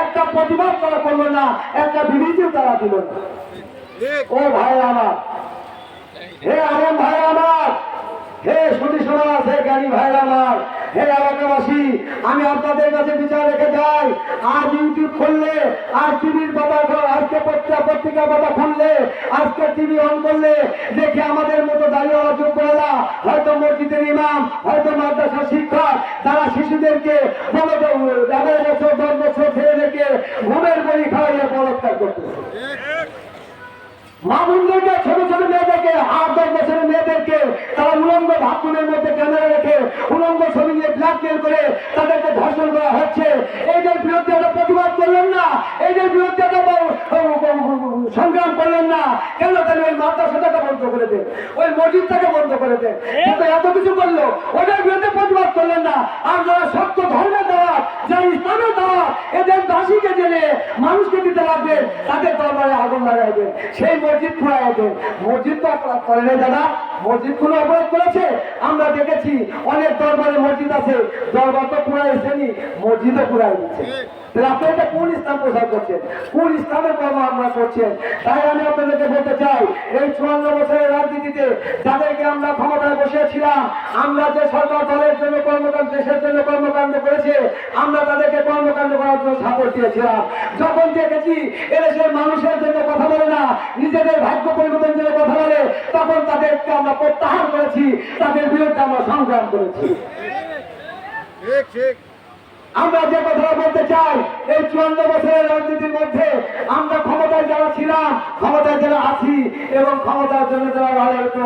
একটা প্রতিবাদ তারা করল না, একটা বিবৃতি তারা দিল না। ও ভাই আমার, হে আলম ভাই আমার, হে সুদী সমাজ, হে জ্ঞানী ভাই আমার, হে এলাকাবাসী, আমি আপনাদের কাছে বিচার রেখে যাই। আর ইউটিউব খুললে, আর টিভির বাবা আজকে পত্রিকা পাতা খুললে আজকে টিভি অন করলে, দেখে আমাদের মতো দাঁড়িয়ে যোগ্যরা, হয়তো মসজিদের ইমাম, হয়তো মাদ্রাসার শিক্ষক, তারা শিশুদেরকে বলো এগারো বছর, দশ বছর ছেলেদেরকে ঘুমের বড়ি খাওয়াইয়ে বলৎকার করতেছে। মামুনদেরকে, ছোট ছোট মেয়েদেরকে, আট, দশ বছরের মেয়েদেরকে তারা উলঙ্গ বাথরুমের মধ্যে ক্যামেরা রেখে উলঙ্গ ছবি নিয়ে ব্ল্যাকমেল করে তাদেরকে ধর্ষণ করা হচ্ছে। এইদের বিরুদ্ধে প্রতিবাদ করলেন না। এইদের বিরুদ্ধে সংগ্রাম করলেন না কেন তাহলে ওই মাদ্রাসাটাকে বন্ধ করে দেন? ওই মসজিদটাকে বন্ধ করে দেন? কিন্তু এত কিছু করল ওদের বিরুদ্ধে প্রতিবাদ করলেন না। আর যারা সত্য ধর্মের দেওয়া যারা ইসলামের দেওয়া এদের দাসীকে জেনে মানুষকে দিতে লাগবেন তাদের দরবারে আগুন লাগাইবেন সেই মসজিদ ফুরাইবেন মসজিদ তো অপরাধ করে নাই দাদা মসজিদ কোনো অপরাধ করেছে। আমরা দেখেছি অনেক দরবারে মসজিদ আছে দরবার তো পুরাইছেনি মসজিদও পুরাই দিচ্ছে। তাহলে আপনি এটা কোন ইসলাম প্রচার করছেন? কোন ইসলামের কর্ম আমরা করছেন? তাই আমি আপনাদেরকে বলতে চাই এই চুয়ান্ন বছরের রাজনীতিতে যাদেরকে আমরা ক্ষমতায় বসিয়েছিলাম আমরা যে সরকার দলের জন্য কর্মকাণ্ড দেশের জন্য কর্মকাণ্ড করেছে আমরা তাদেরকে কর্মকাণ্ড করার জন্য সাপোর্ট দিয়েছিলাম। যখন দেখেছি এদেশের মানুষের জন্য কথা বলে না নিজেদের ভাগ্য পরিবর্তনের জন্য কথা বলে তখন তাদেরকে আমরা প্রত্যাহার করেছি তাদের বিরুদ্ধে আমরা সংগ্রাম করেছি। আমরা যে কথা বলতে চাই, এই চুয়ান্ন বছরের রাজনীতির মধ্যে আমরা ক্ষমতায় যারা ছিলাম, ক্ষমতায় যারা আছি এবং ক্ষমতার জন্য যারা রাজনীত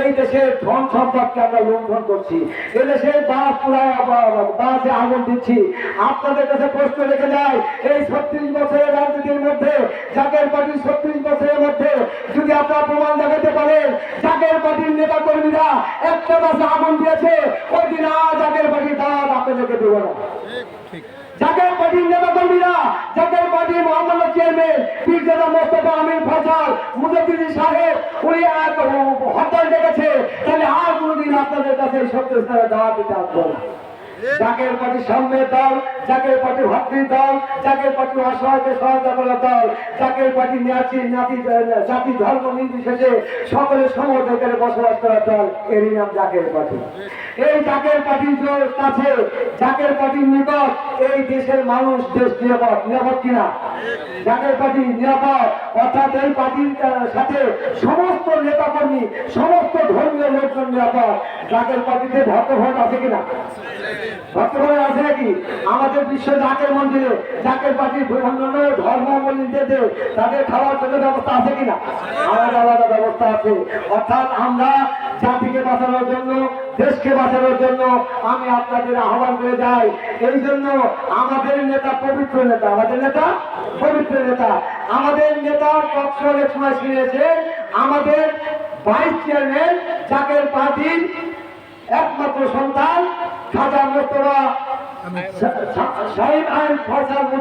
এই দেশের ধন সম্পদকে আমরা লুণ্ঠন করছি। এই দেশের বাস পুরায় বাসে আগুন দিচ্ছি। আপনাদের কাছে প্রশ্ন রেখে যায় এই ছত্রিশ বছরের রাজনীতির মধ্যে, জাগের পার্টির ছত্রিশ বছরের মধ্যে, যদি আপনারা প্রমাণ দেখাতে পারেন, জাগের পার্টির নেতা কর্মীরা একটা বাসে আগুন দিয়েছে, ওই দিন আর জাগের পার্টির দাঁত আপনাদেরকে দেবো না। জাকের পার্টির নেতা কর্মীরা জাকের পার্টির মহামান্য চেয়ারম্যান পীরজাদা মোস্তফা আমিন ফজল মুজাদ্দিদি সাহেব, উনি হরতাল ডেকেছে। তাহলে আর কোনোদিন আপনাদের কাছে সত্য স্থানে দাঁড়াতে চাচ্ছ না। জাকের পাটি সামনে দল, জাকের পাটি ভাতৃ দল, জাকের পাটি অসহায়কে সহায়তা করার দল, জাকের পার্টি ন্যাচি নাতি জাতি, ধর্ম নির্বিশেষে সকলের সমর্থকের বসবাস করা দল। এরই নাম জাকের পার্টি। এই জাকের পার্টির কাছে, জাকের পার্টির নিকট এই দেশের মানুষ দেশ নিরাপদ নিরাপদ কিনা? জাকের পার্টি নিরাপদ, অর্থাৎ এই পার্টির সাথে সমস্ত নেতাকর্মী, সমস্ত ধর্মীয় লোকজন নিরাপদ। জাকের পার্টিতে ভক্তভোট আছে কিনা? বর্তমানে আমাদের বিশ্ব জাকের মন্দিরে, জাকের পার্টির বিভিন্ন ধর্মাবলীদের তাদের খাওয়ার জন্য ব্যবস্থা আছে কিনা? আলাদা আলাদা ব্যবস্থা আছে। অর্থাৎ আমরা জাতিকে বাঁচানোর জন্য, দেশকে বাঁচানোর জন্য আমি আপনাদের আহ্বান করে যাই। এই জন্য আমাদের নেতা পবিত্র নেতা, আমাদের নেতা পবিত্র নেতা, আমাদের নেতা টকশো অনেক সময় শুনেছে আমাদের ভাইস চেয়ারম্যান জাকের পার্টির একমাত্র সন্তান খাজা মোস্তফা শাহিদ আইন ফয়সাল